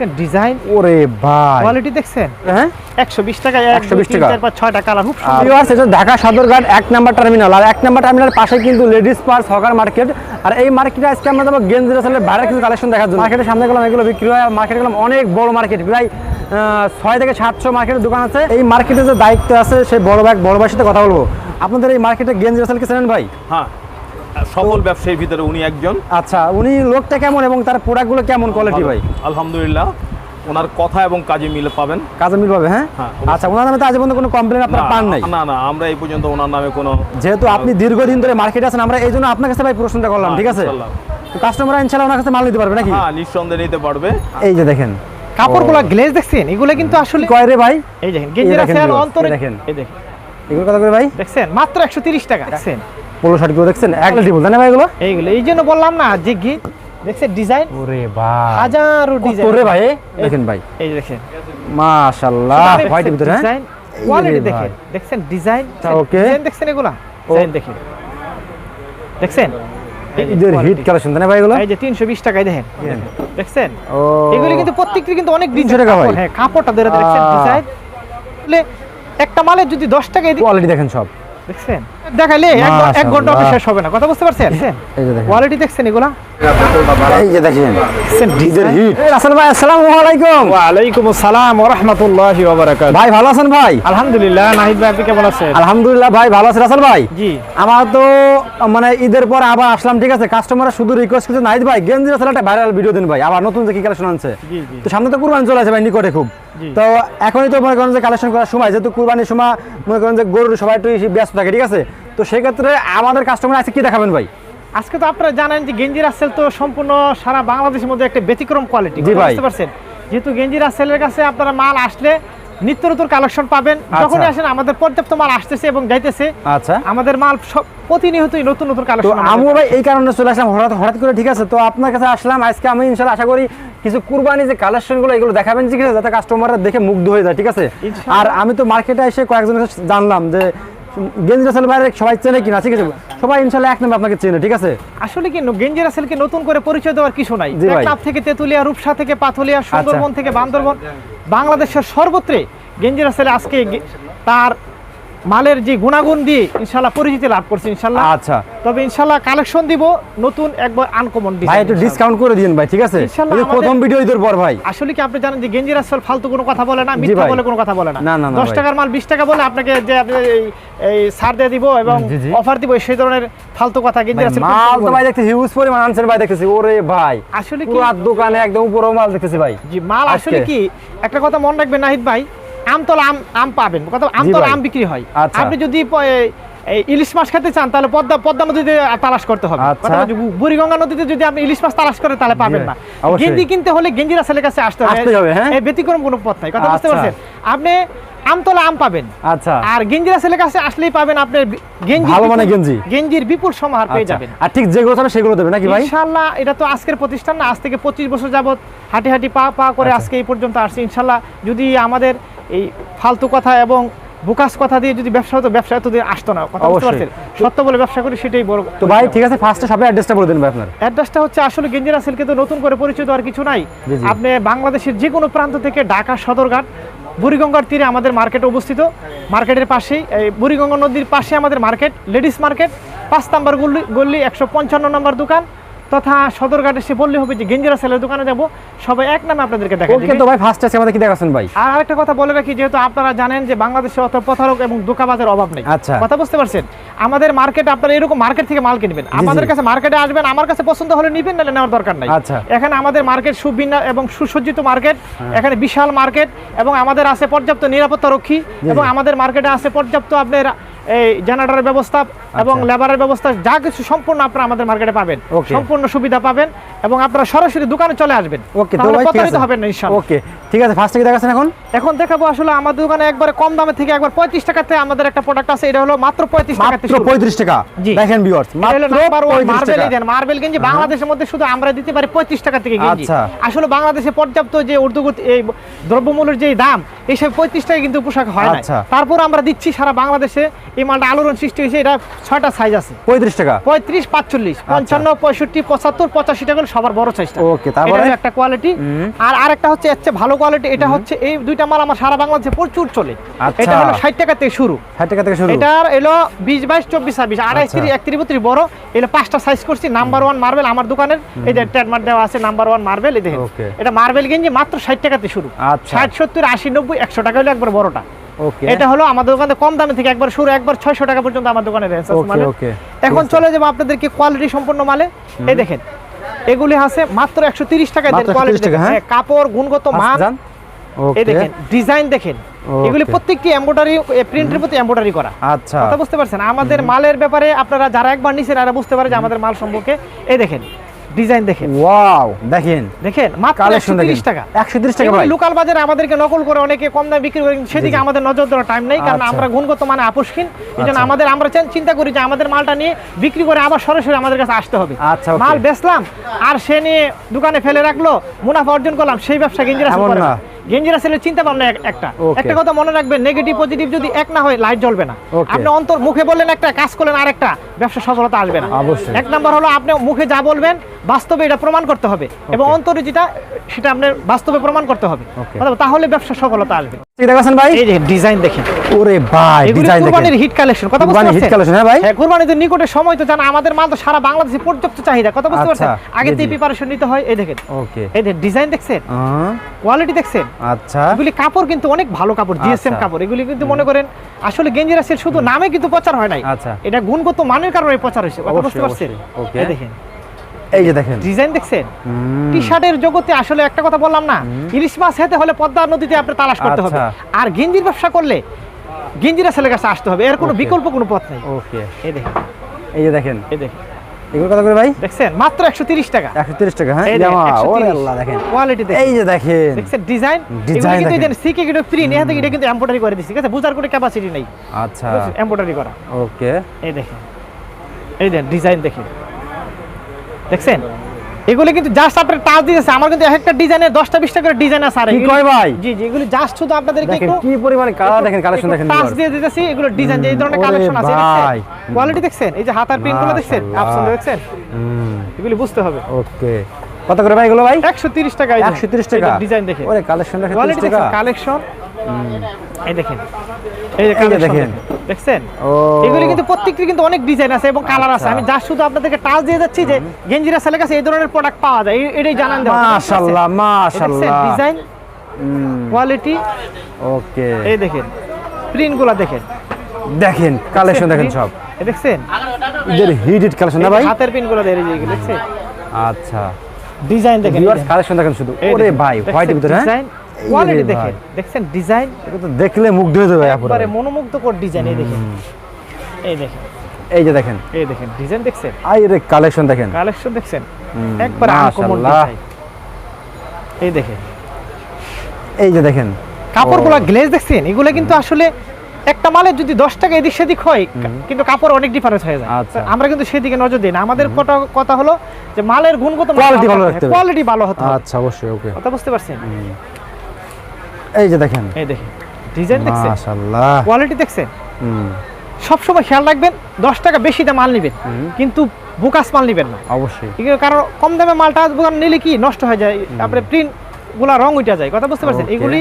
Design ওরে ভাই। Quality দেখছেন? হ্যাঁ? একশো বিশ টাকা। 120 টাকা। কালার খুব সুন্দর। ভিউয়ার্স এটা ঢাকা সদরঘাট এক নাম্বার টার্মিনাল আর এক নাম্বার টার্মিনাল পাশে কিন্তু লেডিস পার্স হকার মার্কেট আর এই মার্কেটে আজকে আমরা যাব গেঞ্জি আসলে বাইরে কিছু কালেকশন দেখার জন্য। মার্কেটের সামনে গেলাম এগুলো বিক্রি হয়। মার্কেট গেলাম অনেক বড় মার্কেট প্রায় ছয় থেকে সাতশো মার্কেটের দোকান আছে। এই মার্কেটে যে দায়িত্ব আছে সেই বড় ভাই বড় ভাইয়ের সাথে কথা বলব। আপনাদের এই মার্কেটে গেঞ্জি রাসেলকে চেনেন ভাই? হ্যাঁ। সফল ব্যবসায়ীর ভিতরে উনি একজন। আচ্ছা উনি লোকটা কেমন এবং তার প্রোডাক্টগুলো কেমন কোয়ালিটি ভাই? আলহামদুলিল্লাহ ওনার কথা এবং কাজে মিলে পাবেন। কাজে মিল পাবে হ্যাঁ? হ্যাঁ, আচ্ছা ওনার নামে তো আজ পর্যন্ত কোনো কমপ্লেন আপনারা পান নাই? না না আমরা এই পর্যন্ত ওনার নামে কোনো যেহেতু আপনি দীর্ঘদিন ধরে মার্কেটে আছেন আমরা এই জন্য আপনার কাছে ভাই প্রশ্নটা করলাম ঠিক আছে? ইনশাল্লাহ। তো কাস্টমার ইনশাল্লাহ ওনার কাছে মাল নিতে পারবে নাকি? হ্যাঁ নিঃসন্দেহে নিতে পারবে। এই যে দেখেন। কাপড়গুলো গ্লেজ দেখছেন? এগুলো কিন্তু আসলে কয় রে ভাই? এই দেখেন গেঞ্জির আছে আর অন্তরে দেখেন। এই দেখেন। এগুলো কথা করে ভাই? দেখছেন? মাত্র একশো তিরিশ টাকা দেখছেন? পোলো শার্টগুলো দেখছেন? এক লিটি বলতেন না ভাই এগুলো? এইগুলো এই জন্য বললাম না যে গি দেখছেন ডিজাইন? ওরে ভাই হাজারো ডিজাইন। তোরে ভাই দেখেন ভাই। এই দেখেন। মাশাআল্লাহ হোয়াইট ভিতরে হ্যাঁ? ডিজাইন কোয়ালিটি দেখেন। দেখছেন ডিজাইন okay. ডিজাইন দেখছেন এগুলা? ডিজাইন দেখেন। দেখছেন? ঈদের হিট quality। কালেকশন তাই না ভাই এগুলো? এই যে 320 টাকায় দেখেন। দেখছেন? ও। এগুলি কিন্তু প্রত্যেকটি কিন্তু অনেক 300 ডিজাইন টাকা ভাই? হ্যাঁ কাপড়টা ধরে দেখছেন ডিজাইন একটা মালের যদি 10 টাকা কোয়ালিটি দেখেন সব। দেখছেন? দেখাইলে এক এক ঘণ্টা শেষ হবে না। কথা বুঝতে পারছেন? এই যে দেখেন। কোয়ালিটি দেখছেন এগুলা? এই যে দেখেন। ঈদের ডিজাইন। হিট। এই রাসেল ভাই আসসালামু আলাইকুম। ওয়ালাইকুম আসসালাম ওয়া রাহমাতুল্লাহি ওয়া বারাকাতুহু। ভাই ভালো আছেন ভাই? আলহামদুলিল্লাহ নাহিদ ভাই আপনি কেমন আছেন? আলহামদুলিল্লাহ ভাই ভালো আছে। রাসেল ভাই? জি। আমার তো মানে ঈদের পর আবার আসলাম ঠিক আছে? কাস্টমার শুধু রিকোয়েস্ট করছে নাইদ ভাই গেঞ্জি রাসেল একটা ভাইরাল ভিডিও দিন ভাই। আবার নতুন যে কি কালেকশন আনছে। জি জি। তো সামনে তো কুরবানি চলে ভাই নিকটে খুব। তো এখনই তো মনে করেন যে কালেকশন করার সময় যেহেতু কুরবানির সময় মনে করেন যে গরুর সবাই একটু ব্যস্ত থাকে ঠিক আছে? তো সেক্ষেত্রে আমাদের কাস্টমার আছে কি দেখাবেন ভাই? আজকে তো আপনারা জানেন যে গেঞ্জি রাসেল তো সম্পূর্ণ সারা বাংলাদেশের মধ্যে একটা ব্যতিক্রম কোয়ালিটি বুঝতে পারছেন? যেহেতু গেঞ্জি রাসেলের কাছে আপনারা মাল আসলে নিত্য নতুন কালেকশন পাবেন যখনই আসেন আমাদের পর্যাপ্ত মাল আসতেছে এবং যাইতেছে আচ্ছা। আমাদের মাল সব প্রতিনিয়তই নতুন নতুন কালেকশন আমি ভাই এই কারণে চলে আসলাম হঠাৎ হঠাৎ করে ঠিক আছে? তো আপনার কাছে আসলাম আজকে আমি ইনশাল্লাহ আশা করি কিছু কুরবানি যে কালেকশনগুলো এগুলো দেখাবেন ঠিক আছে যাতে কাস্টমাররা দেখে মুগ্ধ হয়ে যায় ঠিক আছে? আর আমি তো মার্কেটে এসে কয়েকজনের জানলাম যে গেঞ্জি রাসেল ভাইয়ের সবাই চেনে কিনা ঠিক আছে সবাই ইনশাল্লাহ এক নম্বর আপনাকে চেনে ঠিক আছে আসলে কি গেঞ্জি রাসেলকে নতুন করে পরিচয় দেওয়ার কিছু নাই ক্লাব। আচ্ছা। থেকে তেতুলিয়া রূপসা থেকে পাথলিয়া সুন্দরবন থেকে বান্দরবন বাংলাদেশের সর্বত্রে গেঞ্জি রাসেল আজকে তার মালের যে গুণাগুণ দিয়ে ইনশাল্লাহ পরিচিতি লাভ করছে ইনশাল্লাহ আচ্ছা। তবে ইনশাল্লাহ কালেকশন দিব নতুন একবার আনকমন ভাই একটু ডিসকাউন্ট করে দিন ভাই ঠিক আছে? প্রথম ভিডিও ঈদের পর ভাই। আসলে কি আপনি জানেন যে গেঞ্জি রাসেল ফালতু কোনো কথা বলে না মিথ্যা বলে কোনো কথা বলে না। না, না, না দশ ভাই। টাকার মাল বিশ টাকা বলে আপনাকে যে আপনি এই- এই ছাড় দিয়ে দিব এবং। অফার দিব সেই ধরনের ফালতু কথা গেঞ্জি রাসেল মাল তো ভাই দেখতে হিউজ পরিমাণ আনছেন ভাই দেখতেছি ওরে ভাই। আসলে কি পুরো দোকানে একদম উপরেও মাল দেখতেছি ভাই। জি মাল আসলে কি একটা কথা মনে রাখবেন নাহিদ ভাই আমতলা আম আম পাবেন কথা আমতলা আম বিক্রি হয় আচ্ছা। আপনি যদি এই- এই ইলিশ মাছ খেতে চান তাহলে পদ্মা পদ্মা নদীতে তালাশ করতে হবে আচ্ছা। বুড়িগঙ্গা নদীতে যদি আপনি ইলিশ মাছ তালাশ করেন তাহলে পাবেন না গেঞ্জি কিনতে হলে গেঞ্জি রাসেলের কাছে আসতে হবে হবে, হ্যাঁ? এই ব্যতিক্রম কোনো পথ নাই কথা বুঝতে আচ্ছা। পারছেন আপনি আমতলা আম পাবেন আচ্ছা আর গেঞ্জি রাসেলের কাছে আসলেই পাবেন আপনি গেঞ্জি ভালো মানের গেঞ্জি। গেঞ্জির বিপুল সমাহার পেয়ে। যাবেন আর ঠিক যেগুলো থাকবে সেগুলো দেবে নাকি ভাই ইনশাল্লাহ এটা তো আজকের প্রতিষ্ঠান না আজ থেকে পঁচিশ বছর যাবত হাঁটি হাঁটি পা পা করে। আজকে এই পর্যন্ত আসছে ইনশাল্লাহ যদি আমাদের এই ফালতু কথা এবং বুকাস কথা দিয়ে যদি ব্যবসা হতো ব্যবসা এত আসতো না। কথা বুঝতে পারছেন? সত্য বলে ব্যবসা করি সেটাই বড় তো ভাই ঠিক আছে ফার্স্টে সবাই অ্যাড্রেসটা বলে দিন ভাই আপনার। অ্যাড্রেসটা হচ্ছে আসলে গেঞ্জি রাসেলকে তো নতুন করে পরিচিত আর কিছু নাই। আপনি বাংলাদেশের যে কোনো প্রান্ত থেকে ঢাকা সদরঘাট বুড়িগঙ্গার তীরে আমাদের মার্কেট অবস্থিত। মার্কেটের পাশেই এই বুড়িগঙ্গা নদীর পাশে আমাদের মার্কেট লেডিস মার্কেট পাঁচ নাম্বার গল্লি গল্লি একশো পঞ্চান্ন নম্বর দোকান। তথা সদরঘাট সে বললে হবে যে গেঞ্জি রাসেলের দোকানে যাব। সবাই এক নামে আপনাদেরকে দেখা ওকে তো ভাই ফার্স্ট আছে আমাদের কি দেখাচ্ছেন ভাই? আর আরেকটা কথা বলে রাখি যেহেতু আপনারা জানেন যে বাংলাদেশে অত প্রতারক এবং দোকাবাজের অভাব নেই। আচ্ছা। কথা বুঝতে পারছেন? আমাদের মার্কেট আপনারা এরকম মার্কেট থেকে মাল কিনবেন। আমাদের কাছে মার্কেটে আসবেন আমার কাছে পছন্দ হলে নিবেন নাহলে নেওয়ার দরকার নাই। আচ্ছা। এখানে আমাদের মার্কেট সুভিন্ন এবং সুসজ্জিত মার্কেট হ্যাঁ। এখানে বিশাল মার্কেট এবং আমাদের আছে পর্যাপ্ত নিরাপত্তা রক্ষী এবং আমাদের মার্কেটে আছে পর্যাপ্ত আপনার এই জেনারেটরের ব্যবস্থা এবং আচ্ছা। লেবারের ব্যবস্থা যা কিছু সম্পূর্ণ আপনারা আমাদের মার্কেটে পাবেন। সম্পূর্ণ সুবিধা পাবেন এবং আপনারা সরাসরি দোকানে চলে আসবেন। ওকে প্রতারিত হবেন না ইনশাআল্লাহ। ওকে ঠিক আছে ফার্স্টে কি দেখাচ্ছেন এখন? এখন দেখাবো আসলে আমাদের দোকানে একবারে কম দামে থেকে একবার পঁয়ত্রিশ টাকাতে আমাদের একটা প্রোডাক্ট আছে এটা হলো মাত্র পঁয়ত্রিশ টাকাতে মাত্র পঁয়ত্রিশ টাকা? দেখেন ভিউয়ার্স মাত্র পঁয়ত্রিশ মার্বেল টাকা। দেন মার্বেল গেঞ্জি বাংলাদেশের মধ্যে শুধু আমরা দিতে পারি পঁয়ত্রিশ টাকা থেকে গেঞ্জি। আচ্ছা। আসলে বাংলাদেশে পর্যাপ্ত যে ঊর্ধ্বগতি এই দ্রব্যমূল্যের যে দাম এই সব পঁয়ত্রিশ টাকা কিন্তু পোশাক হয় না আচ্ছা। তারপর আমরা দিচ্ছি সারা বাংলাদেশে এই মালটা আলোড়ন সৃষ্টি হয়েছে এটা ছয়টা সাইজ আছে। পঁয়ত্রিশ টাকা? পঁয়ত্রিশ পাঁচচল্লিশ। পঞ্চান্ন পঁয়ষট্টি পঁচাত্তর পঁচাশি টাকা সবার বড় সাইজটা তারপরে? একটা কোয়ালিটি আর আরেকটা হচ্ছে এর ভালো কোয়ালিটি এটা হচ্ছে এই দুইটা মাল আমার সারা বাংলাদেশে প্রচুর চলে। আচ্ছা। এটা হলো ষাট টাকা থেকে শুরু। ষাট টাকা থেকে শুরু। এটার এলো বিশ বাইশ চব্বিশ ছাব্বিশ। আড়াইশ আচ্ছা। তিরিশ একত্রিশ বত্রিশ বড়। এলো পাঁচটা সাইজ করছি নাম্বার ওয়ান মার্বেল আমার দোকানের। এই যে ট্যাডমার দেওয়া আছে নাম্বার ওয়ান মার্বেল এই দেখেন। এটা মার্বেল গেঞ্জি মাত্র ষাট টাকাতে শুরু। আচ্ছা। ষাট সত্তর আশি নব্বই একশো টাকা হলো একবার বড়টা। এটা হলো আমাদের দোকানে কম দামে থেকে একবার শুরু একবার ছয়শো টাকা পর্যন্ত আমার দোকানে রেঞ্জ আছে। মালের। okay. এখন চলে যাব আপনাদেরকে কোয়ালিটি সম্পন্ন মালে। এই দেখেন এগুলি আছে মাত্র একশো তিরিশ টাকা দেন কোয়ালিটি টাকা, হ্যাঁ? কাপড় গুণগত মান। এই দেখেন ডিজাইন দেখেন। এগুলি প্রত্যেকটি এমব্রয়ডারি প্রিন্টের প্রতি এমব্রয়ডারি করা। আচ্ছা। কথা বুঝতে পারছেন? আমাদের মালের ব্যাপারে আপনারা যারা একবার নিছেন তারা বুঝতে পারে যে আমাদের মাল সম্পর্কে। এই দেখেন ডিজাইন দেখেন। ওয়াও দেখেন। দেখেন মাত্র কালেকশন একশো দেখেন তিরিশ টাকা। একশো তিরিশ টাকা ভাই। লোকাল বাজারে আমাদেরকে নকল করে অনেকে কম দামে বিক্রি করে সেদিকে আমাদের নজর দেওয়ার টাইম নেই কারণ আচ্ছা। আমরা গুণগত মানে আপোষহীন। এজন্য আচ্ছা। আমাদের আমরা চিন্তা করি যে আমাদের মালটা নিয়ে বিক্রি করে আবার সরাসরি আমাদের কাছে আসতে হবে। আচ্ছা, মাল বেচলাম আর সে নিয়ে দোকানে ফেলে রাখল মুনাফা অর্জন করলাম সেই ব্যবসা কিন্তু না। গেঞ্জিরা চিন্তা ভাবনা একটা। একটা কথা মনে রাখবেন নেগেটিভ পজিটিভ যদি এক না হয় লাইট জ্বলবে না। আপনি অন্তর মুখে বললেন একটা কাজ করলেন আরেকটা ব্যবসা সফলতা আসবে না। এক নাম্বার হলো আপনি মুখে যা বলবেন বাস্তবে এটা প্রমাণ করতে হবে। এবং অন্তরে যেটা সেটা আপনার বাস্তবে প্রমাণ করতে হবে। তাহলে ব্যবসা সফলতা আসবে। ঠিক ভাই? এই যে ডিজাইন দেখেন। ওরে ভাই এগুলি ডিজাইন কুরবানির হিট কালেকশন কথা বুঝতে হ্যাঁ ভাই? হ্যাঁ কুরবানিদের নিকটে সময় তো জানা আমাদের মাল তো সারা বাংলাদেশে পর্যাপ্ত চাহিদা কথা বুঝতে আচ্ছা, পারছেন? আগে থেকে প্রিপারেশন নিতে হয় এই দেখেন। ওকে এই যে ডিজাইন দেখছেন? কোয়ালিটি দেখছেন? আচ্ছা। এগুলি কাপড় কিন্তু অনেক ভালো কাপড় জিএসএম আচ্ছা। কাপড়। এগুলি কিন্তু মনে করেন আসলে গেঞ্জিরা সেল শুধু নামে কিন্তু প্রচার হয় নাই। আচ্ছা। এটা গুণগত মানের কারণে প্রচার হয়েছে বুঝতে পারছেন. এই দেখেন। এই যে দেখেন। ডিজাইন দেখছেন? টি শার্টের জগতে আসলে একটা কথা বললাম না ইলিশ মাছ খেতে হলে পদ্মা নদীতে আপনি তালাশ করতে হবে। আচ্ছা। আর গেঞ্জির ব্যবসা করলে গেঞ্জিরা ছেলের কাছে আসতে হবে এর কোনো বিকল্প কোনো পথ নেই। ওকে এই দেখেন। এই যে দেখেন। এই দেখেন। এগুলো কত করে ভাই? দেখছেন? মাত্র একশো তিরিশ টাকা। একশো তিরিশ টাকা হ্যাঁ? জামা ওরে আল্লাহ দেখেন। কোয়ালিটি এই যে দেখেন। দেখছেন ডিজাইন ডিজাইন কিন্তু দেখেন। সিকে কিন্তু প্রিন্ট এখান থেকে এটা কিন্তু এমব্রয়ডারি করে দিছি ঠিক আছে? বুঝার কোনো ক্যাপাসিটি নাই। আচ্ছা। এমব্রয়ডারি করা। ওকে এই দেখেন। এই দেখেন ডিজাইন দেখেন। দেখছেন? এগুলো কিন্তু জাস্ট আপনার টাচ দিয়েছে আমার কিন্তু এক একটা ডিজাইনের দশটা বিশটা করে ডিজাইন আছে আর কি কয় ভাই? জি জি এগুলো জাস্ট শুধু আপনাদেরকে একটু কি পরিমাণে কালার দেখেন কালেকশন দেখেন টাচ দিয়ে দিতেছি। এগুলো ডিজাইন যে এই ধরনের কালেকশন আছে ভাই। কোয়ালিটি দেখছেন? এই যে হাতার প্রিন্টগুলো দেখছেন। আপসন দেখছেন? এগুলি বুঝতে হবে। ওকে। কত করে ভাই এগুলো ভাই? একশো তিরিশ টাকা একশো তিরিশ টাকা? ডিজাইন দেখেন। ওরে কালেকশন দেখেন কোয়ালিটি 30 টাকা। দেখেন কালেকশন এই দেখেন। এই যে দেখেন। দেখছেন? ও। এগুলি কিন্তু প্রত্যেকটি কিন্তু অনেক ডিজাইন আছে এবং কালার আছে। আচ্ছা। আমি যা শুধু আপনাদেরকে টাচ দিয়ে যাচ্ছি যে গেঞ্জিরা ছেলের কাছে এই ধরনের প্রোডাক্ট পাওয়া যায়। এটাই জানান দেওয়া মাশাআল্লাহ মাশাআল্লাহ ডিজাইন কোয়ালিটি ওকে। এই দেখেন প্রিন্টগুলা দেখেন। দেখেন কালেকশন দেখেন সব। দেখছেন? এদের হিট কালেকশন না ভাই? হাতের প্রিন্টগুলো দেখেন এই যে দেখছেন? আচ্ছা। ডিজাইন দেখেন ভিউয়ার্স কালেকশন দেখেন শুধু। ওরে ভাই হোয়াইট ভিতরে হ্যাঁ? কোয়ালিটি দেখেন। দেখছেন ডিজাইন এটা তো দেখলে মুগ্ধ হয়ে যাবে একবারে। মনোমুগ্ধকর ডিজাইন এই দেখেন। এই দেখেন। এই যে দেখেন। এই দেখেন ডিজাইন দেখছেন? আই রে কালেকশন দেখেন। কালেকশন দেখছেন? একবারে আনকমন মাশাআল্লাহ। ডিজাইন এই দেখেন। এই যে দেখেন। কাপড়গুলো গ্লেজ দেখছেন? এগুলো কিন্তু আসলে একটা মালের যদি দশ টাকা এদিক সেদিক হয় কিন্তু কাপড় অনেক ডিফারেন্স হয়ে যায়। আচ্ছা। আমরা কিন্তু সেদিকে নজর দিই না। আমাদের কথা কথা হলো যে মালের গুণগত ভালো কোয়ালিটি ভালো হতে আচ্ছা অবশ্যই ওকে। কথা বুঝতে পারছেন? এই যে দেখেন। এই দেখেন। ডিজাইন দেখছেন? মাশাআল্লাহ। কোয়ালিটি দেখছেন? হুম, সবসময় খেয়াল রাখবেন দশ টাকা বেশি দাম মাল নেবেন কিন্তু বোকাস মাল নেবেন না। অবশ্যই। কারণ কম দামে মালটা দোকান নিলে কি নষ্ট হয়ে যায় তারপরে প্রিন্টগুলা রং উঠে যায় কথা বুঝতে পারছেন? এগুলি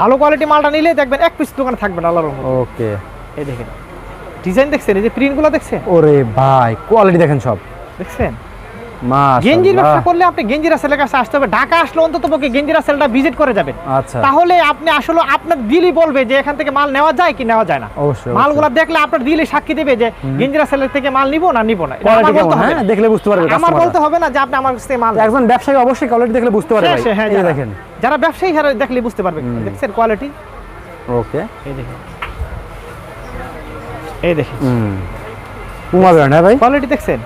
ভালো কোয়ালিটি মালটা নিলে দেখবেন এক পিস দোকানে থাকবে না আল্লাহর। ওকে এই দেখেন। ডিজাইন দেখছেন? এই যে প্রিন্টগুলো দেখছেন? ওরে ভাই কোয়ালিটি দেখেন সব। দেখছেন? গেঞ্জির ব্যবসা করলে আপনি গেঞ্জিরা সেলের কাছে আসতে হবে। ঢাকা আসলে অন্তত পক্ষে গেঞ্জিরা সেলটা ভিজিট করে যাবেন। আচ্ছা। তাহলে আপনি আসলে আপনার দিলই বলবে যে এখান থেকে মাল নেওয়া যায় কি নেওয়া যায় না। মালগুলা দেখলে আপনার দিলে সাক্ষী দেবে যে গেঞ্জিরা সেলের থেকে মাল নিব না নিব না। এটা কোয়ালিটি আমার বলতে কেমন হবে হ্যাঁ না। দেখলে বুঝতে পারবে আমার বলতে হবে না যে আপনি আমার কাছ মাল একজন ব্যবসায়ী অবশ্যই কোয়ালিটি দেখলে বুঝতে পারবে হ্যাঁ, হ্যাঁ, দেখেন। যারা ব্যবসায়ী যারা দেখলে বুঝতে পারবে। দেখছেন কোয়ালিটি ওকে এই দেখেন। এই দেখেন। হুম। পুমা ব্র্যান্ড হ্যাঁ ভাই? কোয়ালিটি দেখছেন?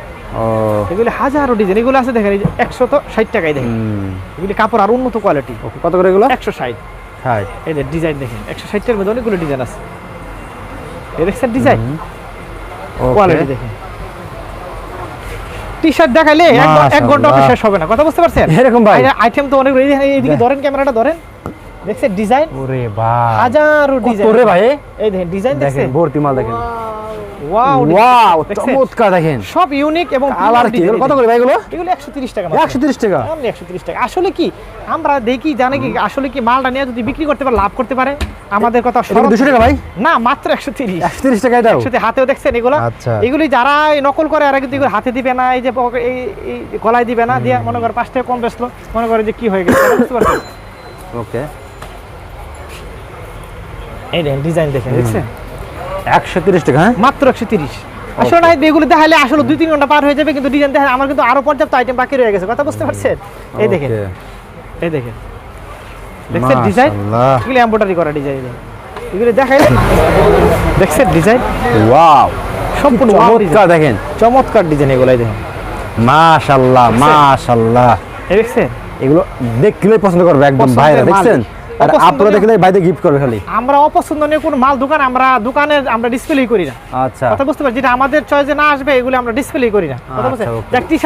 এগুলি হাজারো ডিজাইন এগুলো আছে দেখেন এই যে একশো তো ষাট টাকায় দেখেন। এগুলি কাপড় আর উন্নত কোয়ালিটি কত করে এগুলো? একশো ষাট। ষাট। এই যে ডিজাইন দেখেন একশো ষাটের মধ্যে অনেকগুলো ডিজাইন আছে। এই দেখছেন ডিজাইন কোয়ালিটি দেখেন। টি শার্ট দেখাইলে এক ঘণ্টা। শেষ হবে না কথা বুঝতে পারছেন? এরকম ভাই? আইটেম তো অনেক এই- এইদিকে ধরেন ক্যামেরাটা ধরেন। দেখছেন ডিজাইন ওরে ভাই হাজারো ডিজাইন কত রে ভাই? এই দেখেন ডিজাইন দেখেন ভর্তি মাল দেখেন। ওয়াও চমৎকার দেখেন। সব ইউনিক এবং কালার কি? কত করে ভাই এগুলো? এগুলো 130 টাকা একশো তিরিশ টাকা। অনলি 130 টাকা। আসলে কি আমরা দেখি জানে কি আসলে কি মালটা নিয়ে যদি বিক্রি করতে পারে লাভ করতে পারে? আমাদের কথা এটা দুশো টাকা ভাই? না মাত্র 130 একশো তিরিশ টাকা এটাও একসাথে হাতেও দেখছেন এগুলো? আচ্ছা। এগুলি যারা নকল করে কিন্তু এগুলো হাতে দিবে না এই যে এই গলায় দিবে না দিয়ে মনে করে পাঁচ টাকা কম বেচলো মনে করে যে কি হয়ে গেছে ওকে এই ডিজাইন দেখেন দেখছেন? একশো তিরিশ টাকা হ্যাঁ? মাত্র একশো তিরিশ। আসলে না এগুলো দেখালে আসলে দুই তিন ঘণ্টা পার হয়ে যাবে কিন্তু ডিজাইন আমার কিন্তু আরও পর্যাপ্ত আইটেম বাকি রয়ে গেছে। কথা বুঝতে পারছেন? এই দেখেন। এই দেখেন। দেখছেন ডিজাইন এগুলো এমব্রয়ডারি করা ডিজাইন এগুলো। দেখাইলে দেখছেন ডিজাইন ওয়াও সম্পূর্ণ চমৎকার দেখেন। চমৎকার ডিজাইন এগুলাই দেখেন। মাশাল্লাহ এই দেখছেন? এগুলো দেখলেই পছন্দ করবে একদম ভাইরা দেখছেন? আর আপনারা দেখলে গিফট করবে খালি। আমরা অপছন্দনীয় কোন মাল দোকান আমরা দোকানে আমরা করি না। আচ্ছা। কথা বুঝতে পারছি? আমাদের না আসবে এগুলো আমরা করি না। কথা বুঝতে দেখ টি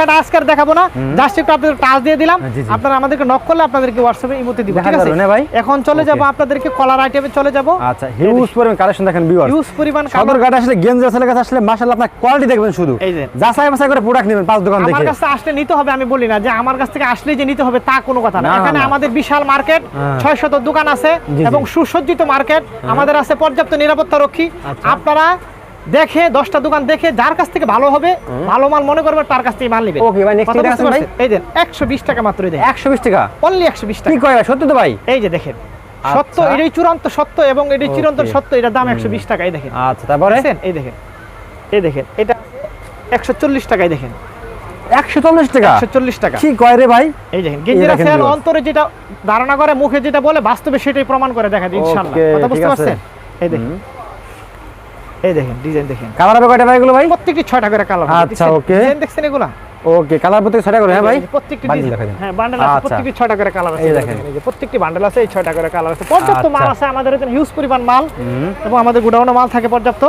দেখাবো না। জাস্ট একটু আপনাদের টাচ দিয়ে দিলাম। হ্যাঁ, আপনারা আমাদেরকে নক করলে আপনাদেরকে হোয়াটসঅ্যাপে ইমোতে দিব ঠিক আছে? ভাই? এখন চলে যাব আপনাদেরকে কলার আইটেমে চলে যাব। আচ্ছা হিউজ পরিমাণ কালেকশন দেখেন ভিউয়ার হিউজ পরিমাণ সদর আসলে কাছে আসলে মাশাআল্লাহ আপনার কোয়ালিটি দেখবেন শুধু। করে প্রোডাক্ট নেবেন পাঁচ দোকান থেকে আমার কাছে আসলে নিতে হবে আমি বলি না যে আমার কাছ থেকে আসলে যে নিতে হবে তা কোনো কথা না। এখানে আমাদের বিশাল মার্কেট হ্যাঁ। 600 দোকান আছে। এবং সুসজ্জিত মার্কেট। আমাদের আছে পর্যাপ্ত নিরাপত্তা রক্ষী। আচ্ছা। আপনারা দেখে দশটা দোকান দেখে যার কাছ থেকে ভালো হবে ভালো মাল মনে করবে তার কাছ থেকে মাল নেবে Okay, ভাই, কথা দেখাচ্ছেন ভাই? এই দেন একশো বিশ টাকা মাত্র দেন একশো বিশ টাকা? অনলি একশো বিশ কি টাকা। কয় ভাই সত্যি তো ভাই? এই যে দেখেন সত্য আচ্ছা। এটাই চূড়ান্ত সত্য এবং এটাই চিরন্তন সত্য এটার দাম একশো বিশ টাকা এই দেখেন। আচ্ছা তারপরে? এই দেখেন এই দেখেন এটা একশো চল্লিশ টাকায় দেখেন। একশো চল্লিশ টাকা? একশো চল্লিশ টাকা। কি কয় রে ভাই? এই দেখেন গেঞ্জিরা সেল অন্তরে যেটা ধারণা করে মুখে যেটা বলে বাস্তবে সেটাই প্রমাণ করে দেখা যায় ইনশাআল্লাহ। কথা বুঝতে পারছেন? এই দেখেন। এই দেখেন ডিজাইন দেখেন। কালার হবে কয়টা ভাই এগুলো ভাই? প্রত্যেকটি 6টা করে কালার আচ্ছা, ওকে। ডিজাইন দেখছেন এগুলা? ওকে কালার প্রত্যেক করে হ্যাঁ ভাই? প্রত্যেকটি বান্ডিল হ্যাঁ বান্ডেল আছে আচ্ছা। প্রত্যেকটি ছয়টা করে কালার আছে দেখেন। এই যে প্রত্যেকটি বান্ডেল আছে এই করে কালার আছে। পর্যাপ্ত মাল আচ্ছা। আছে আমাদের এখানে হিউজ পরিমাণ মাল। এবং আমাদের গোডাউনে মাল থাকে পর্যাপ্ত।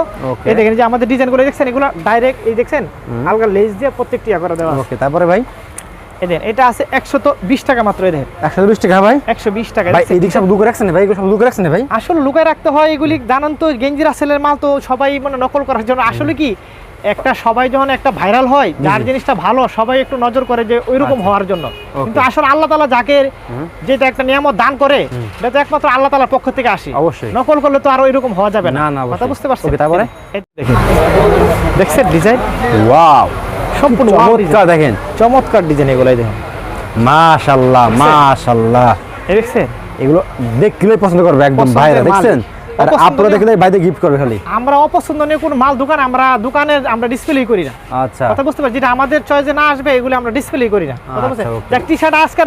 এই দেখেন যে আমাদের ডিজাইনগুলো দেখছেন এগুলো ডাইরেক্ট এই দেখছেন? আলগা লেজ দিয়ে প্রত্যেকটি করে দেওয়া আছে। ওকে তারপরে ভাই? এটা আছে একশো তো বিশ টাকা মাত্র টাকা ভাই? একশো বিশ টাকা ভাই এই দিক সব লুকে রাখছেন না ভাই? এগুলো সব লুকে রাখছেন ভাই? আসলে লুকায় রাখতে হয় এগুলি জানান তো গেঞ্জি রাসেলের মাল তো সবাই মানে নকল করার জন্য। আসলে কি? একটা সবাই যখন একটা ভাইরাল হয় যার জিনিসটা ভালো সবাই একটু নজর করে যে ওইরকম আচ্ছা। হওয়ার জন্য। কিন্তু আসলে আল্লাহ তালা যাকে যেটা একটা নিয়ামত দান করে এটা তো একমাত্র আল্লাহ তালার পক্ষ থেকে আসে। অবশ্যই। নকল করলে তো আর ওইরকম হওয়া যাবে না। না, কথা বুঝতে Okay, তারপরে? দেখছেন ডিজাইন ওয়াও। সম্পূর্ণ চমৎকার দেখেন। চমৎকার ডিজাইন এগুলাই দেখেন। মাশাআল্লাহ এই দেখছেন? এগুলো দেখলেই পছন্দ করবে একদম ভাইরা দেখছেন? আর আপনারা দেখলে বাইরে গিফট করবে খালি। আমরা কোন মাল দোকান আমরা আমরা ডিসপ্লে করি না। আচ্ছা। কথা বুঝতে পারছি? যেটা আমাদের না আসবে এগুলো আমরা ডিসপ্লে করি না। কথা বুঝতে দেখ টি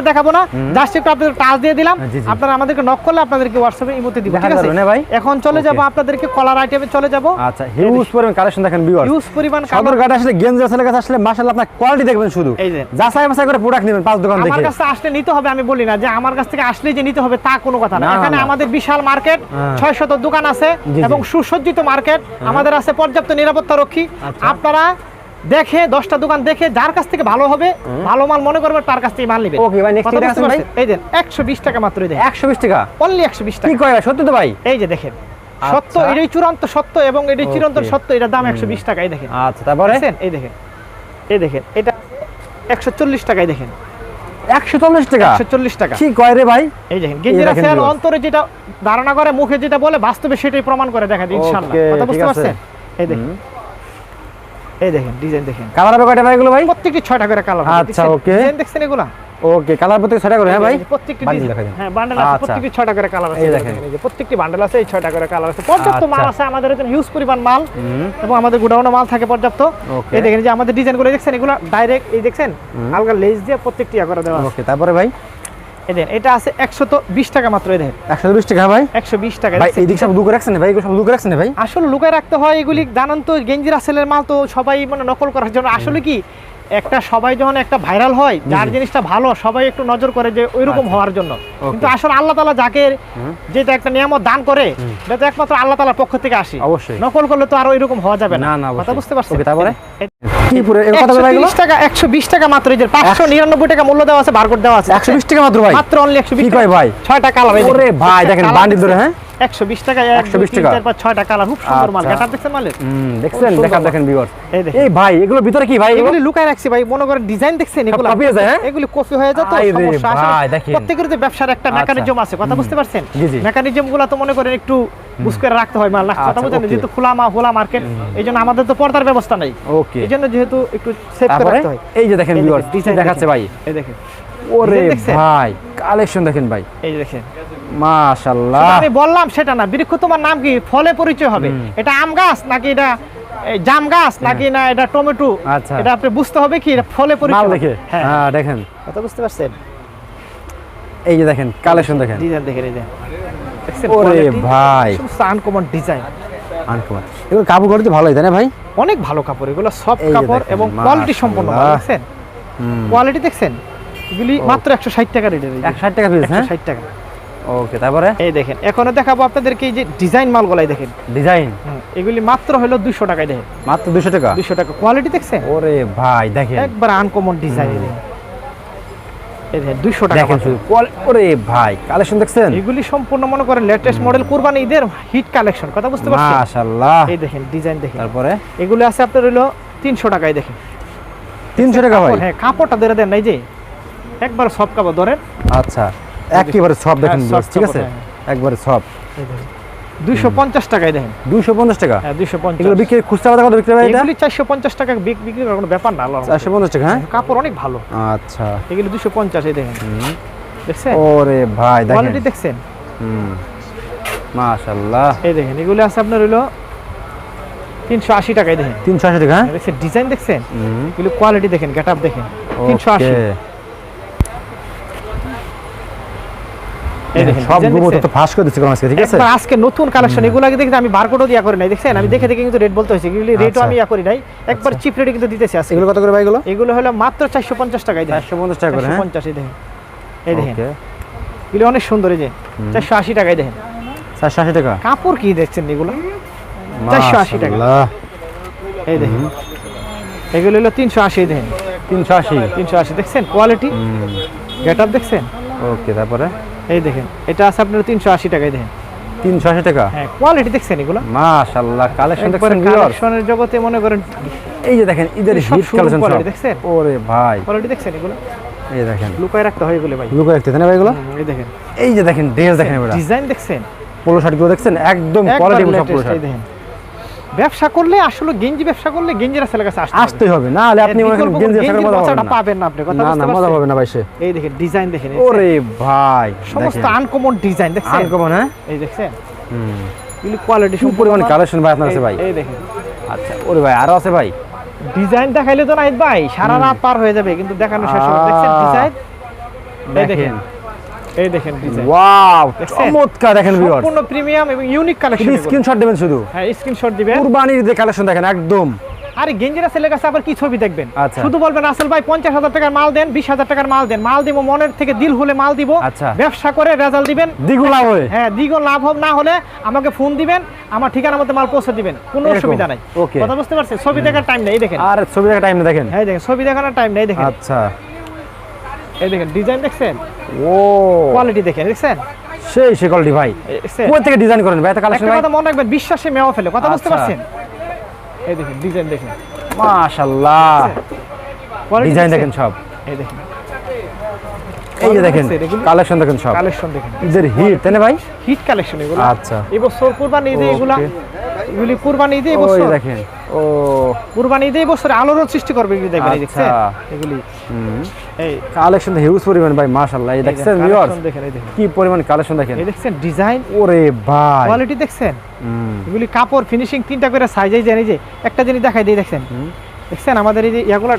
দেখাবো না। জাস্ট একটু আপনাদের টাচ দিয়ে দিলাম। হ্যাঁ, আপনারা আমাদেরকে নক করলে আপনাদেরকে হোয়াটসঅ্যাপে ইমোতে দিব ঠিক আছে? ভাই। এখন চলে যাব আপনাদেরকে কলার আইটেমে চলে যাব। আচ্ছা হিউজ পরিমাণ কালেকশন দেখেন ভিউয়ার হিউজ পরিমাণ সদর আসলে আসলে কাছে আসলে মাশাআল্লাহ আপনার কোয়ালিটি দেখবেন শুধু। এই যে। করে প্রোডাক্ট নেবেন পাঁচ দোকান দেখে। আমার কাছে আসলে নিতে হবে আমি বলি না যে আমার কাছ থেকে আসলে যে নিতে হবে তা কোনো কথা না। এখানে আমাদের বিশাল মার্কেট হ্যাঁ। 600 দোকান আছে। এবং সুসজ্জিত মার্কেট। আমাদের আছে পর্যাপ্ত নিরাপত্তা রক্ষী। আচ্ছা। আপনারা দেখে দশটা দোকান দেখে যার কাছ থেকে ভালো হবে ভালো মাল মনে করবে তার কাছ থেকে মাল নেবে Okay, ভাই, বুঝতে দেখাচ্ছেন ভাই? এই দেন একশো বিশ টাকা মাত্র দেন একশো বিশ টাকা? অনলি একশো বিশ কি কয় ভাই? সত্যি তো ভাই? এই যে দেখেন সত্য আচ্ছা। এটাই চূড়ান্ত সত্য এবং এটাই চিরন্তন সত্য এটার দাম একশো বিশ টাকা এই দেখেন। আচ্ছা তারপরে? দেখছেন? এই দেখেন এই দেখেন এটা একশো চল্লিশ টাকায় দেখেন। একশো চল্লিশ টাকা। একশো চল্লিশ টাকা। কি কয় রে ভাই? এই দেখেন গেঞ্জিরা সেল অন্তরে যেটা ধারণা করে মুখে যেটা বলে বাস্তবে সেটাই প্রমাণ করে দেখা দিই ইনশাআল্লাহ। কথা বুঝতে পারছেন? এই দেখেন। এই দেখেন ডিজাইন দেখেন। কালার হবে কয়টা ভাই এগুলো ভাই? প্রত্যেকটি ছয়টা করে কালার আচ্ছা. ডিজাইন দেখছেন এগুলা? ওকে কালার প্রত্যেক করে হ্যাঁ ভাই? প্রত্যেকটি বান্ডিল দেখা হ্যাঁ বান্ডেল আছে আচ্ছা। প্রত্যেকটি ছয়টা করে কালার আছে। দেখেন। এই যে প্রত্যেকটি বান্ডেল আছে এই করে কালার আছে। পর্যাপ্ত মাল আচ্ছা। আছে আমাদের এখানে হিউজ পরিমাণ মাল। এবং আমাদের গোডাউনে মাল থাকে পর্যাপ্ত। এই দেখেন যে আমাদের ডিজাইনগুলো দেখছেন এগুলো ডাইরেক্ট এই দেখছেন আলগা লেজ দিয়ে প্রত্যেকটি করে দেওয়া ওকে তারপরে ভাই? এটা আছে একশো তো বিশ টাকা মাত্র টাকা ভাই? একশো বিশ টাকা ভাই দেখছেন? এই দিক সব লুকে রাখছেন ভাই? এগুলো সব লুকে রাখছেন ভাই? আসলে লুকায় রাখতে হয় এগুলি জানান তো গেঞ্জি রাসেলের মাল তো সবাই মানে নকল করার জন্য। আসলে কি একটা সবাই যখন একটা ভাইরাল হয় যার জিনিসটা ভালো সবাই একটু নজর করে যে ওইরকম আচ্ছা। হওয়ার জন্য। কিন্তু আসলে আল্লাহ তালা যাকে যেটা একটা নিয়ামত দান করে এটা তো একমাত্র আল্লাহ তালার পক্ষ থেকে আসি। অবশ্যই। নকল করলে তো আর ওইরকম হওয়া যাবে না, না কথা বুঝতে Okay, তারপরে? এ- কি পুরো এর কথা বলা এগুলো 130 টাকা 120 টাকা মাত্র এই যে 599 টাকা মূল্য দেওয়া আছে বারকোড দেওয়া আছে। 120 টাকা মাত্র ভাই। মাত্র অনলি 120 ভাই? ছয়টা কালার ভাই, দেখেন, বান্ডিল ধরে, হ্যাঁ? 120 টাকা 120 টাকা। 1 4 ছয়টা কালার খুব সুন্দর মাল। আচ্ছা। দেখছেন মালের? হুম দেখছেন? সুন্দর দেখেন ভিউয়ার্স এই ভাই এগুলো ভিতরে কি ভাই? এগুলো লুকায় রাখছি ভাই মনে করেন ডিজাইন দেখছেন? এগুলো copy আছে, হ্যাঁ? এগুলি কপি হয়ে যেত আয় সমস্যা আসলে প্রত্যেকের যে ব্যবসার একটা আচ্ছা। মেকানিজম আছে কথা বুঝতে পারছেন? জি, জি। মেকানিজমগুলো তো মনে করেন একটু বুঝ করে রাখতে হয় মাল। কথা আচ্ছা, যেহেতু খোলা মা খোলা মার্কেট এই জন্য আমাদের তো পর্দার ব্যবস্থা নাই। ওকে এই জন্য যেহেতু একটু সেভ করে রাখতে হয়। এই যে দেখেন ভিউয়ার্স দেখাচ্ছে ভাই। এই দেখেন। ওরে ভাই কালেকশন দেখেন ভাই। এই দেখেন। মাশাআল্লাহ। আমি বললাম সেটা না। বৃক্ষ তোমার নাম কি? ফলে পরিচয় হবে। এটা আম গাছ নাকি এটা জাম গাছ নাকি না এটা টমেটো? আচ্ছা। এটা আপনি বুঝতে হবে কি এটা ফলে পরিচয় দেখে? হ্যাঁ। হ্যাঁ দেখেন। কথা বুঝতে পারছেন? এই যে দেখেন কালেকশন দেখেন। ডিজাইন দেখেন এই যে। ওরে ভাই। আনকমন ডিজাইন আনকুমার এগুলো কাপড় করতে ভালোই তাই না ভাই? অনেক ভালো কাপড় এগুলো সফট যে কাপড় এবং কোয়ালিটি সম্পন্ন দেখছেন? কোয়ালিটি দেখছেন? এগুলি মাত্র একশো ষাট টাকা রেটের একশো ষাট টাকা পিস হ্যাঁ? ষাট টাকা। ওকে তারপরে? এই দেখেন এখনও দেখাবো আপনাদেরকে এই যে ডিজাইন মালগুলাই দেখেন। ডিজাইন? এগুলি মাত্র হলো দুশো টাকায় দেখেন। মাত্র দুশো টাকা? দুশো টাকা। কোয়ালিটি দেখছেন? ওরে ভাই দেখেন। একবার আনকমন ডিজাইন এই টাকা দেখেন মাত্র। শুধু কোয়ালি- ওরে ভাই কালেকশন দেখছেন? এগুলি সম্পূর্ণ মনে করেন লেটেস্ট মডেল কুরবানি ঈদের হিট কালেকশন কথা বুঝতে পারছেন? মাশাআল্লাহ। এই দেখেন ডিজাইন দেখেন। তারপরে? এগুলো আছে আপনার হলো তিনশো টাকায় দেখেন। তিনশো টাকা ভাই? হ্যাঁ কাপড়টা ধরে দেন নাই যে। একবার সব কাপড় ধরেন। আচ্ছা। একেবারে সব দেখেন হ্যাঁ, ঠিক আছে? হ্যাঁ। একবারে সব। দুইশো পঞ্চাশ টাকায় দেখেন। দুশো পঞ্চাশ টাকা? হ্যাঁ দুইশো পঞ্চাশ। এগুলো বিক্রি খুচরা বাজার বিক্রি হয় এগুলি চারশো পঞ্চাশ টাকা বিক্রি করার কোনো ব্যাপার না চারশো পঞ্চাশ টাকা হ্যাঁ? কাপড় অনেক ভালো। আচ্ছা। এগুলি দুশো পঞ্চাশ এই দেখেন। দেখছেন? ওরে ভাই কোয়ালিটি দেখছেন? হুম। মাশাআল্লাহ। এই দেখেন এগুলো আছে আপনার হলো তিনশো আশি টাকায় দেখেন। তিনশো আশি টাকা হ্যাঁ? দেখছেন? ডিজাইন দেখছেন? এগুলো কোয়ালিটি দেখেন গেট আপ দেখেন তিনশো আশি ওকে এই দেখেন সব design গুলো দেখছেন? তো ফাঁস করে দিচ্ছে কোন আজকে নতুন কালেকশন এগুলো দেখতে আমি বারকোডও দিয়া করি নাই দেখছেন? আমি দেখে দেখে কিন্তু রেট বলতে হয়েছে এগুলি রেটও আচ্ছা। আমি ইয়া করি নাই। একবার চিপ রেটে কিন্তু দিতেছি আজকে। এগুলো কত করে ভাই এগুলো? এগুলো হলো মাত্র চারশো পঞ্চাশ টাকায় চারশো পঞ্চাশ টাকা করে চারশো হ্যাঁ পঞ্চাশ এই দেখেন। এই দেখেন। এগুলো অনেক সুন্দর এই যে। চারশো আশি টাকায় দেখেন। চারশো আশি টাকা? কাপড় কি দেখছেন এগুলো? 480 টাকা। মাশাআল্লাহ। এই দেখেন। এগুলো হলো তিনশো আশি দেখেন। তিনশো আশি। তিনশো আশি দেখছেন? কোয়ালিটি গেট আপ দেখছেন? ওকে তারপরে? এই দেখেন এটা আছে আপনার তিনশো আশি টাকায় দেখেন। তিনশো আশি টাকা? হ্যাঁ কোয়ালিটি দেখছেন এগুলো? মাশাআল্লাহ কালেকশন দেখছেন? কালেকশনের জগতে মনে করেন এই যে দেখেন ঈদের হিট কালেকশন সব। দেখছেন? ওরে ভাই। কোয়ালিটি দেখছেন এগুলো? এই দেখেন। লুকায় রাখতে হয় এগুলো ভাই। লুকায় রাখতে ভাই এগুলো? এই দেখেন। এই যে দেখেন ড্রেস দেখেন এগুলো। ডিজাইন দেখছেন? পোলো দেখছেন? একদম কোয়ালিটি সব পোলো শার্ট দেখেন। ব্যবসা করলে আসলে গেঞ্জি ব্যবসা করলে গেঞ্জির ছেলে কাছে আসতে হবে। আসতেই হবে। না হলে আপনি মনে গেঞ্জি শার্টের মজা পাবেন না। পাবেন না আপনি কথা না বুঝতে মজা পারছেন? পাবে না ভাই সে। এই দেখেন ডিজাইন দেখেন ওরে ভাই সমস্ত আনকমন ডিজাইন দেখছেন? আনকমন হ্যাঁ? এই দেখছেন? হুম। এগুলি কোয়ালিটি কি পরিমাণ কালেকশন ভাই আপনার কাছে ভাই? এই দেখেন। আচ্ছা ওরে ভাই আরও আছে ভাই? ডিজাইন দেখাইলে তো নাই ভাই সারা রাত পার হয়ে যাবে কিন্তু দেখানো শেষ হবে। দেখছেন ডিজাইন দেখেন। এই দেখেন ডিজাইন ওয়াও চমৎকার দেখেন ভিউয়ার্স সম্পূর্ণ প্রিমিয়াম এবং ইউনিক কালেকশন স্ক্রিনশট দেবেন শুধু। হ্যাঁ স্ক্রিনশট দিবেন। কুরবানির যে কালেকশন দেখেন একদম। আরে গেঞ্জিরা ছেলের কাছে আবার কি ছবি দেখবেন? আচ্ছা। শুধু বলবেন ভাই পঞ্চাশ হাজার টাকার মাল দেন বিশ হাজার টাকার মাল দেন। মাল দিব মনের থেকে দিল হলে মাল দিব। আচ্ছা। ব্যবসা করে রেজাল্ট দিবেন। দ্বিগুণা হয়ে হ্যাঁ দ্বিগুণ লাভ হোক না হলে আমাকে ফোন দিবেন আমার ঠিকানা মতো মাল পৌঁছে দিবেন। কোনো অসুবিধা নাই. কথা বুঝতে পারছেন? ছবি দেখার টাইম নেই দেখেন। আর ছবি দেখার টাইম দেখেন। হ্যাঁ দেখেন ছবি দেখানোর টাইম নেই দেখেন। আচ্ছা। এই দেখেন ডিজাইন দেখছেন? ও। কোয়ালিটি দেখেন দেখছেন? সেই সে কোয়ালিটি ভাই। কোথা থেকে ডিজাইন করেন ভাই? এত কালেকশন ভাই? কথা মনে রাখবেন বিশ্বাসে মেওয়া ফেলে কথা বুঝতে আচ্ছা। পারছেন? এই দেখেন ডিজাইন দেখেন। মাশাআল্লাহ ডিজাইন দেখেন সব। এই দেখেন। এই যে দেখেন কালেকশন দেখেন সব। কালেকশন দেখেন। ঈদের হিট তাই না ভাই? হিট কালেকশন এগুলো। আচ্ছা। এবছর কুরবানি ঈদে এগুলা. এগুলি কুরবানি ঈদে ওই এবছর দেখেন ও। কুরবানি ঈদে এবছর আলোড়ন সৃষ্টি করবে এগুলি দেখবেন এই দেখছেন? আচ্ছা। এগুলি। এই। কালেকশন হিউজ পরিমাণ ভাই মাশাআল্লাহ এই দেখছেন ভিউয়ার্স দেখেন এই দেখেন। কি পরিমাণ কালেকশন দেখেন? এই দেখছেন ডিজাইন ওরে ভাই। কোয়ালিটি দেখছেন? এগুলি কাপড় ফিনিশিং তিনটা করে সাইজেই জানি যে একটা জিনিস দেখাই দিই দেখছেন? দেখছেন আমাদের এই যে ইয়াগুলো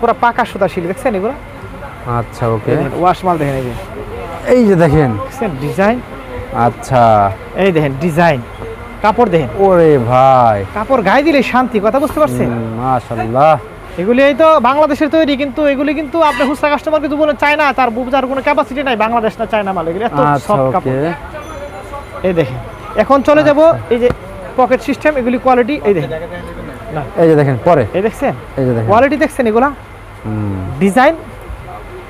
পুরো পাকা সুতা শিল দেখছেন এগুলো? আচ্ছা ওকে। ওয়াশ মাল দেখেন এই যে। এই যে দেখেন। দেখছেন ডিজাইন আচ্ছা। এই দেখেন ডিজাইন কাপড় দেখেন ওরে ভাই। কাপড় গায়ে দিলে শান্তি কথা বুঝতে পারছেন? মাশাআল্লাহ। এগুলি এই তো বাংলাদেশের তৈরি কিন্তু এগুলি কিন্তু আপনি খুচরা কাস্টমার কিন্তু বলে চায় না তার বুঝার কোনো ক্যাপাসিটি নাই বাংলাদেশ না চায়না মাল এগুলি এত আচ্ছা সফট কাপড়। এই দেখেন এখন চলে যাব এই যে পকেট সিস্টেম এগুলি কোয়ালিটি এই দেখেন। এই যে দেখেন পরে। এই দেখছেন? এই যে দেখেন। কোয়ালিটি দেখছেন এগুলা? ডিজাইন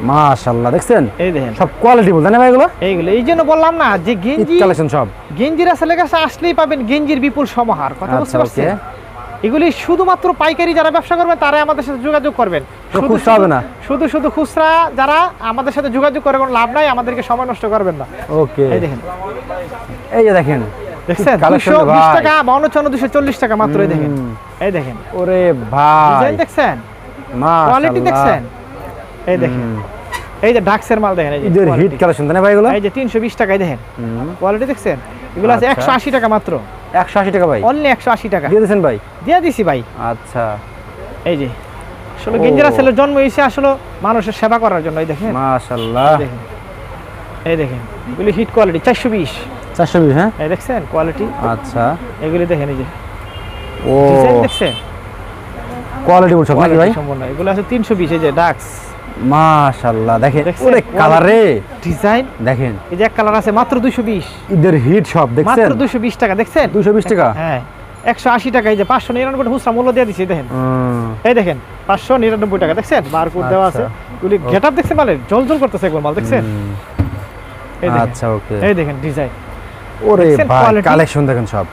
মাশাআল্লাহ দেখছেন? এই দেখেন। সব কোয়ালিটি বলতেন না ভাই এগুলো? এইগুলো এই জন্য বললাম না যে গেঞ্জি কালেকশন সব। গেঞ্জির আসলে কাছে আসলেই পাবেন গেঞ্জির বিপুল সমাহার কথা বুঝতে আচ্ছা পারছেন? এগুলি শুধুমাত্র পাইকারি যারা ব্যবসা করবেন তারাই আমাদের সাথে যোগাযোগ করবেন। শুধু- খুচরা হবে না? শুধু শুধু খুচরা যারা আমাদের সাথে যোগাযোগ করে কোনো লাভ নাই আমাদেরকে সময় নষ্ট করবেন না। ওকে। এই দেখেন। এই যে দেখেন। টাকা টাকা মাত্র এই দেখেন। এই দেখেন। ওরে ভাই। দেখছেন? কোয়ালিটি দেখছেন? এই দেখেন। এই যে ডাক্সের মাল দেখেন এই যে হিট। কালেকশন তাই না ভাই এগুলো? এই যে তিনশো বিশ টাকায় দেখেন। কোয়ালিটি দেখছেন? এগুলো আছে আচ্ছা। একশো আশি টাকা মাত্র। একশো আশি টাকা ভাই। অনলি একশো আশি টাকা। দিয়ে দিয়েছেন ভাই? দিয়ে দিছি ভাই। আচ্ছা। এই যে। আসলে গেঞ্জিরা ছেলের জন্ম হয়েছে আসলে মানুষের সেবা করার জন্য এই দেখেন। মাশাআল্লাহ। এই দেখেন। এগুলি হিট কোয়ালিটি চারশো বিশ। চারশো বিশ হ্যাঁ? এই দেখছেন কোয়ালিটি আচ্ছা। এগুলি দেখেন এই যে। ও। দেখছেন? কোয়ালিটি বলছো নাকি ভাই? সম্পূর্ণ। এগুলো আছে তিনশো বিশ এই যে ডাক্স মাশাআল্লাহ দেখেন? ওরে কালার রে। ডিজাইন দেখেন। এই যে এক কালার আছে মাত্র দুশো বিশ। ঈদের হিট সব দেখছেন? মাত্র দুশো বিশ টাকা দেখছেন? দুশো বিশ টাকা? হ্যাঁ একশো আশি টাকা এই যে পাঁচশো নিরানব্বই হুসরা মূল্য দিয়ে দিচ্ছি দেখেন। এই দেখেন পাঁচশো নিরানব্বই টাকা দেখছেন? বারকোড দেওয়া আছে। আচ্ছা। এগুলি গেট আপ দেখছেন মানে জল জল করতেছে এগুলো মাল দেখছেন? আচ্ছা ওকে। এই দেখেন ডিজাইন ওরে ভাই কালেকশন দেখেন সব।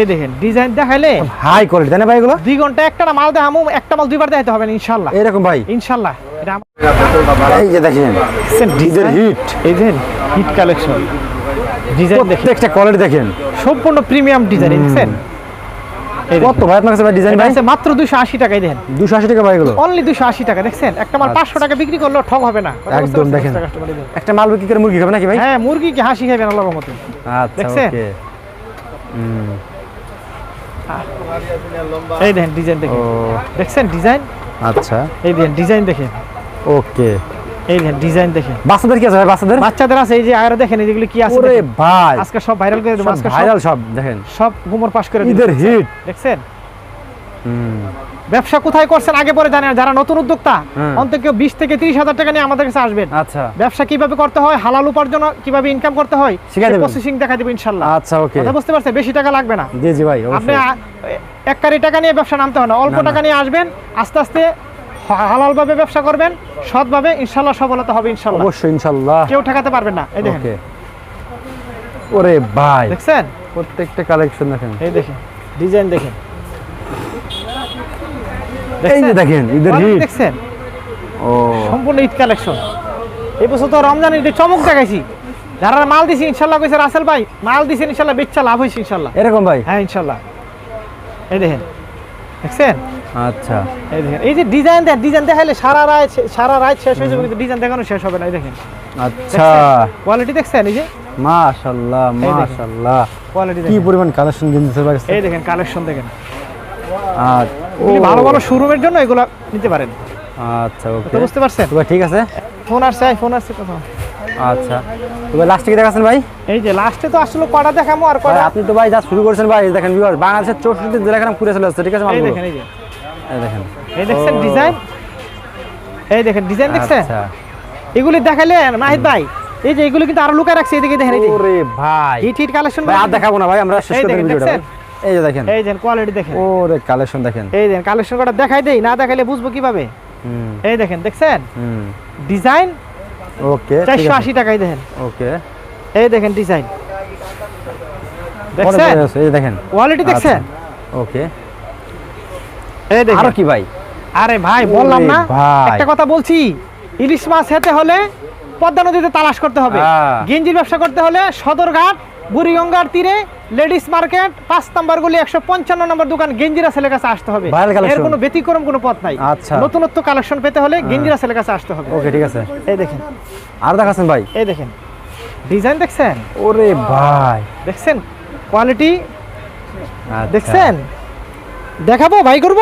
এই দেখেন ডিজাইন দেখাইলে হাই কোয়ালিটি তাই না ভাই এগুলো? দুই ঘণ্টা একটা মাল দেখামু একটা মাল দুইবার দেখাতে হবে না ইনশাল্লাহ। এরকম ভাই। ইনশাল্লাহ এটা এই যে দেখেন ডিজাইন হিট এই দেখেন হিট কালেকশন ডিজাইন দেখেন। প্রত্যেকটা কোয়ালিটি দেখেন। সম্পূর্ণ প্রিমিয়াম ডিজাইন দেখছেন? এই কত ভাই আপনার কাছে ভাই ডিজাইন ভাই? আছে মাত্র দুশো আশি টাকাই দেখেন। দুশো আশি টাকা ভাই এগুলো। অনলি দুশো আশি টাকা দেখছেন? একটা মাল আচ্ছা। পাঁচশো টাকা বিক্রি করলেও ঠক হবে না। একদম দেখেন। দেখেন। একটা মাল বিক্রি করে মুরগি খাবে নাকি ভাই? হ্যাঁ মুরগি কি হাসি খাবেন আল্লাহর মতো আচ্ছা ওকে হুম, এই দেখেন ডিজাইন দেখেন। দেখছেন ডিজাইন আচ্ছা। এই দেখেন ডিজাইন দেখেন। ওকে। এই দেখেন ডিজাইন দেখেন। বাচ্চাদের কি আছে ভাই বাচ্চাদের? বাচ্চাদের আছে এই যে আর দেখেন এইগুলি কি আছে ওরে ভাই। আজকে সব ভাইরাল করে দেবো আজকে ভাইরাল সব দেখেন। সব গুমর পাস করে ঈদের। হিট দেখছেন? হুম। ব্যবসা কোথায় করছেন আগে পরে জানেন। যারা নতুন উদ্যোক্তা হুম। অন্তত বিশ থেকে তিরিশ হাজার টাকা নিয়ে আমাদের কাছে আসবেন। আচ্ছা। ব্যবসা কীভাবে করতে হয় হালাল উপার্জন কীভাবে ইনকাম করতে হয় প্রসেসিং দেখা দেবো ইনশাল্লাহ। আচ্ছা ওকে। কথা বুঝতে পারছেন? বেশি টাকা লাগবে না। জি জি ভাই আপনি এক কারি টাকা নিয়ে ব্যবসা নামতে হয় না। অল্প। টাকা নিয়ে আসবেন আস্তে আস্তে হা- হালালভাবে ব্যবসা করবেন সৎভাবে ইনশাল্লাহ সফলতা হবে ইনশাল্লাহ। অবশ্যই ইনশাল্লাহ। কেউ ঠেকাতে পারবেন না। এই দেখেন। ওরে ভাই। দেখছেন? প্রত্যেকটা কালেকশন দেখেন। এই দেখেন। ডিজাইন দেখেন। এই যে দেখেন ঈদের হিট দেখছেন? ও। সম্পূর্ণ ঈদ কালেকশন এই বছর তো রমজান ঈদে চমক দেখাইছি। যারা মাল দিছি ইনশাল্লাহ কইছে রাসেল ভাই মাল দিছেন ইনশাল্লাহ বেচা লাভ হয়েছে ইনশাল্লাহ। এরকম ভাই? হ্যাঁ ইনশাল্লাহ। এই দেখেন দেখছেন? আচ্ছা। এই দেখেন এই যে ডিজাইন দেন ডিজাইন দেখাইলে সারা রাত সারা রাত শেষ হয়ে যাবে কিন্তু ডিজাইন দেখানো শেষ হবে না এই দেখেন। আচ্ছা। কোয়ালিটি দেখছেন এই যে? মাশাআল্লাহ দেখেন। মাশাআল্লাহ কোয়ালিটি কি পরিমাণ কালেকশন কিনতেছে ভাই? এই দেখেন কালেকশন দেখেন। আর ভালো ভালো শোরুমের জন্য এগুলো নিতে পারেন। আচ্ছা ওকে। বুঝতে পারছেন? তো ঠিক আছে। ফোন আসছে ফোন আসছে কথা আচ্ছা তো লাস্টে কি দেখাচ্ছেন ভাই? এই যে লাস্টে তো আসলে কটা দেখামো আর কটা আপনি তো ভাই যা শুরু করেছেন ভাই দেখেন ভিউয়ার বাংলাদেশের চৌষট্টি জেলা খারাপ ঘুরে চলে আসছে ঠিক আছে এই দেখেন এই যে। এই দেখেন। এই দেখছেন ডিজাইন এই দেখেন ডিজাইন দেখছেন? আচ্ছা এগুলি নাহিদ ভাই এই যে এগুলো কিন্তু আরও লুকায় রাখছে এদিকে দেখেন এই যে। ওরে ভাই। হিট হিট কালেকশন ভাই আর দেখাবো না ভাই আমরা শেষ করে ভিডিওটা? এই যে দেখেন। এই কোয়ালিটি দেখেন। ওরে কালেকশন দেখেন। এই কালেকশন কটা দেখাই দেই না দেখাইলে বুঝব কীভাবে? হুম। এই দেখেন দেখছেন? হুম। ডিজাইন ওকে চারশো আশি টাকায় দেখেন। ওকে। এই দেখেন ডিজাইন দেখছেন? এই দেখেন। কোয়ালিটি দেখছেন? ওকে। এই আরও দেখেন কি ভাই? আরে ভাই বললাম না। একটা কথা বলছি ইলিশ মাছ খেতে হলে পদ্মা নদীতে তালাশ করতে হবে। হ্যাঁ। গেঞ্জির ব্যবসা করতে হলে সদরঘাট বুড়িগঙ্গার তীরে লেডিস মার্কেট পাঁচ নম্বর গুলি একশো পঞ্চান্ন নম্বর দোকান গেঞ্জিরা ছেলের কাছে আসতে হবে। এর কোনো ব্যতিক্রম কোনো পথ নাই। আচ্ছা। নতুনত্ব কালেকশন পেতে হলে গেঞ্জিরা ছেলের কাছে আসতে হবে। ওকে ঠিক আছে। এই দেখেন। আর দেখাচ্ছেন ভাই? এই দেখেন। ডিজাইন দেখছেন? ওরে ভাই। দেখছেন? কোয়ালিটি? আচ্ছা। দেখছেন? দেখাবো ভাই করব?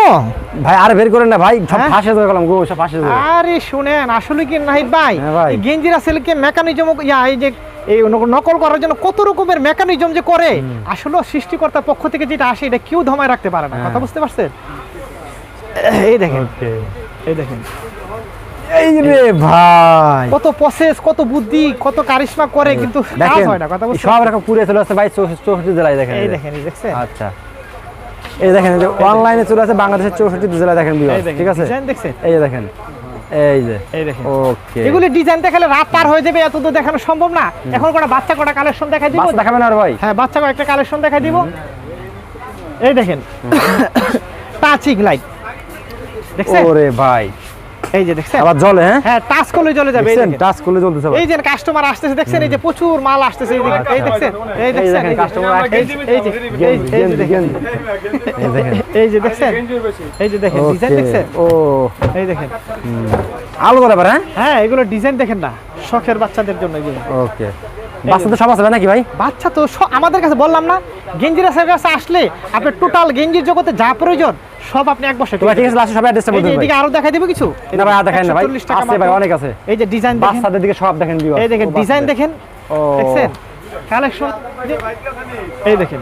ভাই আর বের করেন না ভাই। সব হ্যাঁ? ফাঁসে ধরে গেলাম গো সব ফাঁসে ধরে আরে শুনেন আসলে কি নাহিদ ভাই? হ্যাঁ গেঞ্জিরা ছেলেকে মেকানিজম ইয়া এই যে এই নকল করার জন্য কত রকমের মেকানিজম যে করে আসলে সৃষ্টিকর্তার পক্ষ থেকে যেটা আসে এটা কেউ ধমায় রাখতে পারে না। হ্যাঁ। কথা বুঝতে পারছেন? এই দেখেন। এই দেখেন। এই রে ভাই। কত প্রসেস কত বুদ্ধি কত কারিশমা করে কিন্তু কাজ হয় না কথা বুঝছেন সব রকম পুরে চলে আসছে ভাই চৌষট্টি চৌষট্টি জেলায় দেখেন এই দেখেন এই দেখছেন? আচ্ছা। এই দেখেন অনলাইনে চলে আসে বাংলাদেশের চৌষট্টি জেলায় দেখেন ঠিক আছে? ডিজাইন দেখছেন? এই দেখেন। এই যে। এই দেখেন। ওকে এগুলি ডিজাইন দেখালে রাত পার হয়ে যাবে এত তো দেখানো সম্ভব না। এখন কটা বাচ্চা কটা কালেকশন দেখাই দিব? দেখাবেন আর ভাই? হ্যাঁ বাচ্চা কয়েকটা কালেকশন দেখাই দিব। এই দেখেন। টাচিং লাইট দেখছেন? ওরে ভাই। এই যে দেখছেন? আবার জলে হ্যাঁ? হ্যাঁ টাচ করলে যাবে দেখছেন? টাচ করলে জ্বলতেছে এই যে কাস্টমার আসতেছে দেখছেন? এই যে প্রচুর মাল আসতেছে এই দেখছেন? এই দেখছেন দেখেন এই যে- এই এই দেখেন। এই যে দেখছেন? এই যে দেখেন ডিজাইন দেখছেন? ও। এই দেখেন। আলো করে হ্যাঁ? হ্যাঁ এগুলো ডিজাইন দেখেন না। শখের বাচ্চাদের জন্য এগুলো। ওকে। বাচ্চাদের সব আছে নাকি ভাই? বাচ্চা তো আমাদের কাছে বললাম না গেঞ্জির কাছে আসলে আপনার টোটাল গেঞ্জির জগতে যা প্রয়োজন সব আপনি এক বসে ঠিক আছে লাস্টে সব অ্যাড্রেসটা বলে যে বলুন এদিকে আরও দেখাই দিব কিছু? না ভাই আর দেখাই না ভাই। 140 টাকা আছে ভাই অনেক আছে। এই যে ডিজাইন দেখেন। বাচ্চাদের দিকে সব দেখেন। এই দেখেন ডিজাইন দেখেন। ও। দেখছেন? কালেকশন এই দেখেন।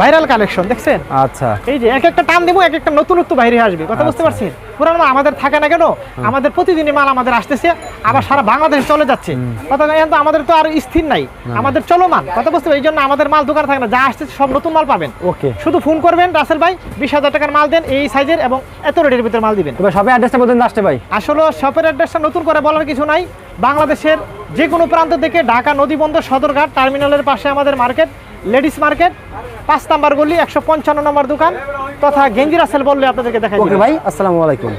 ভাইরাল কালেকশন দেখছেন? আচ্ছা। এই যে এক একটা টান দেবো এক একটা নতুনত্ব বাইরে আসবে। কথা বুঝতে পারছেন? পুরানো আমাদের থাকে না কেন? আমাদের প্রতিদিনই মাল আমাদের আসতেছে আবার সারা বাংলাদেশ চলে যাচ্ছে। কথা এখন তো আমাদের তো আর স্থির নাই। আমাদের চলমান। কথা বুঝতে পারি এই জন্য আমাদের মাল দোকানে থাকে না। যা আসতেছে সব নতুন মাল পাবেন। ওকে। শুধু ফোন করবেন রাসেল ভাই বিশ হাজার টাকার মাল দেন এই সাইজের এবং এত রেটের ভিতরে মাল দিবেন। তো ভাই সবাই অ্যাড্রেসটা বলুন লাস্টে ভাই। আসলে শপের অ্যাড্রেসটা নতুন করে বলার কিছু নাই। বাংলাদেশের যে কোনো প্রান্ত থেকে ঢাকা নদীবন্দর সদরঘাট টার্মিনালের পাশে আমাদের মার্কেট লেডিস মার্কেট পাঁচ নাম্বার গলি একশো পঞ্চান্ন নম্বর দোকান তথা গেঞ্জি রাসেল বললে আপনাদেরকে দেখা ভাই আসসালামু আলাইকুম।